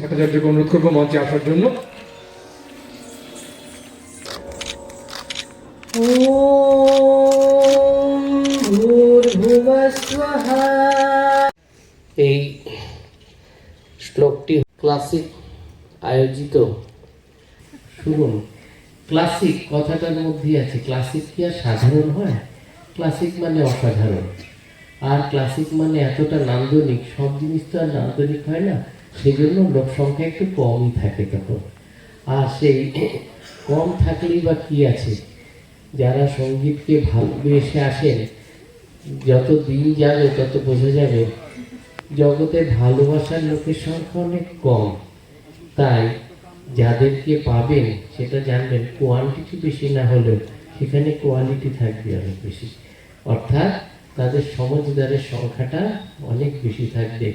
ভট্টাচার্যকে অনুরোধ করব মঞ্চে আসার জন্য। এই শ্লোকটি ক্লাসিক আয়োজিত। শুরু ক্লাসিক কথাটার মধ্যে আছে। ক্লাসিক কি আর সাধারণ হয়? ক্লাসিক মানে অসাধারণ। আর ক্লাসিক মানে এতটা নান্দনিক, সব জিনিস তো আর নান্দনিক হয় না সেই জন্য লোক সংখ্যা একটু কমই থাকে তখন। আর সেই কম থাকলেই বা কি আছে? যারা সঙ্গীতকে ভালোবেসে আসেন, যত দিন যাবে, তত বোঝা যাবে, জগতে ভালোবাসার লোকের সংখ্যা অনেক কম। তাই যাদেরকে পাবেন, সেটা জানবেন কোয়ান্টিটি বেশি না হলেও সেখানে কোয়ালিটি থাকবে অনেক বেশি। অর্থাৎ তাদের সমজদারের সংখ্যাটা অনেক বেশি থাকবে।